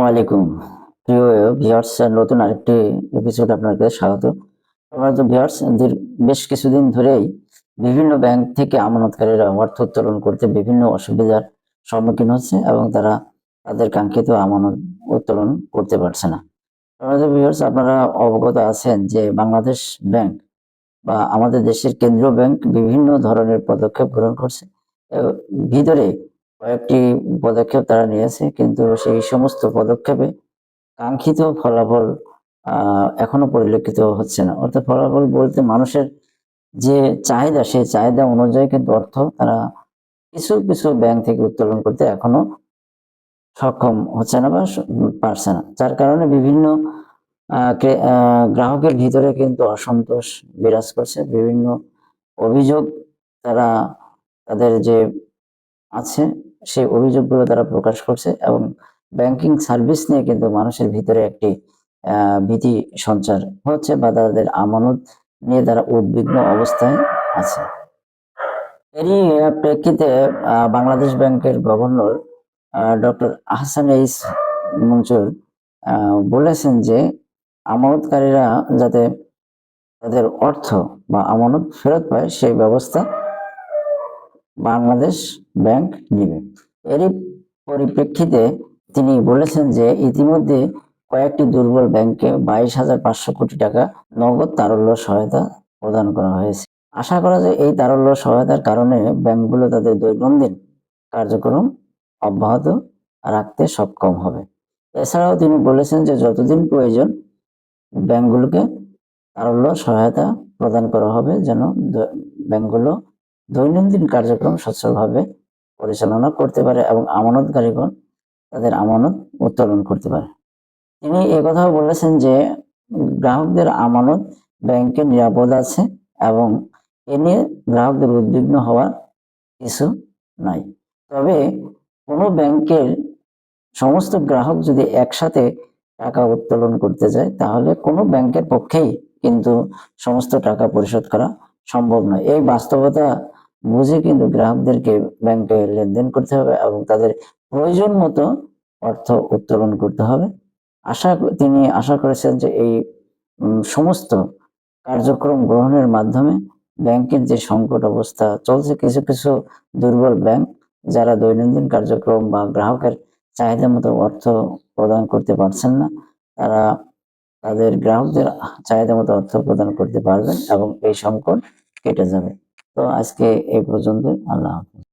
আসসালামু আলাইকুম। প্রিয় ভিউয়ার্স নতুন আরেকটি এপিসোড আপনাকে স্বাগত। আমরা তো বেশ কিছুদিন ধরেই বিভিন্ন ব্যাংক থেকে আমানতকারীরা অর্থ উত্তোলন করতে বিভিন্ন অসুবিধার সম্মুখীন হচ্ছে এবং তারা তাদের কাঙ্ক্ষিত আমানত উত্তোলন করতে পারছে না। আমাদের আপনারা অবগত আছেন যে বাংলাদেশ ব্যাংক বা আমাদের দেশের কেন্দ্রীয় ব্যাংক বিভিন্ন ধরনের পদক্ষেপ গ্রহণ করছে। ভিতরে কয়েকটি পদক্ষেপ তারা নিয়েছে, কিন্তু সেই সমস্ত পদক্ষেপে কাঙ্ক্ষিত ফলাফল এখনও পরিলক্ষিত হচ্ছে না। অর্থাৎ ফলাফল বলতে মানুষের যে চাহিদা, সেই চাহিদা অনুযায়ী কিন্তু অর্থ তারা কিছু কিছু ব্যাংক থেকে উত্তোলন করতে এখনও সক্ষম হচ্ছে না বা পারছে না। যার কারণে বিভিন্ন গ্রাহকের ভিতরে কিন্তু অসন্তোষ বিরাজ করছে। বিভিন্ন অভিযোগ তারা তাদের যে আছে সেই অভিযোগগুলো তারা প্রকাশ করছে এবং ব্যাংকিং সার্ভিস নিয়ে কিন্তু মানুষের ভিতরে একটি ভীতি সঞ্চার হচ্ছে বা তাদের আমানত নিয়ে তারা উদ্বিগ্ন অবস্থায় আছে। এরই প্রেক্ষিতে বাংলাদেশ ব্যাংকের governor doctor Ahsan H Mansur আহ, বলেছেন যে আমানতকারীরা যাতে তাদের অর্থ বা আমানত ফেরত পায় সেই ব্যবস্থা বাংলাদেশ ব্যাংক নিবে। এরই পরিপ্রেক্ষিতে তিনি বলেছেন যে ইতিমধ্যে কয়েকটি দুর্বল ব্যাংকে বাইশ হাজার পাঁচশো কোটি টাকা নগদ তারল্য সহায়তা প্রদান করা হয়েছে। আশা করা যায় এই তারল্য সহায়তার কারণে ব্যাংকগুলো তাদের দৈনন্দিন কার্যক্রম অব্যাহত রাখতে সক্ষম হবে। এছাড়াও তিনি বলেছেন যে যতদিন প্রয়োজন, ব্যাংকগুলোকে তারল্য সহায়তা প্রদান করা হবে যেন ব্যাংকগুলো দৈনন্দিন কার্যক্রম সচ্ছলভাবে পরিচালনা করতে পারে এবং আমানতকারীগণ তাদের আমানত উত্তোলন করতে পারে। তিনি একথাও বলেছেন যে, গ্রাহকদের আমানত ব্যাংকে নিরাপদ আছে এবং এ নিয়ে গ্রাহকদের উদ্বিগ্ন হওয়ার কিছু নাই। তবে কোনো ব্যাংকের সমস্ত গ্রাহক যদি একসাথে টাকা উত্তোলন করতে যায়, তাহলে কোনো ব্যাংকের পক্ষেই কিন্তু সমস্ত টাকা পরিশোধ করা সম্ভব নয়। এই বাস্তবতা বুঝে কিন্তু গ্রাহকদেরকে ব্যাংকে লেনদেন করতে হবে এবং তাদের প্রয়োজন মতো অর্থ উত্তোলন করতে হবে। আশা তিনি আশা করেছেন যে এই সমস্ত কার্যক্রম গ্রহণের মাধ্যমে ব্যাংকের যে সংকট অবস্থা চলছে, কিছু কিছু দুর্বল ব্যাংক যারা দৈনন্দিন কার্যক্রম বা গ্রাহকের চাহিদা মতো অর্থ প্রদান করতে পারছেন না, তারা তাদের গ্রাহকদের চাহিদা মতো অর্থ প্রদান করতে পারবেন এবং এই সংকট কেটে যাবে। তো আজকে এই পর্যন্ত আল্লাহ হাফেজ।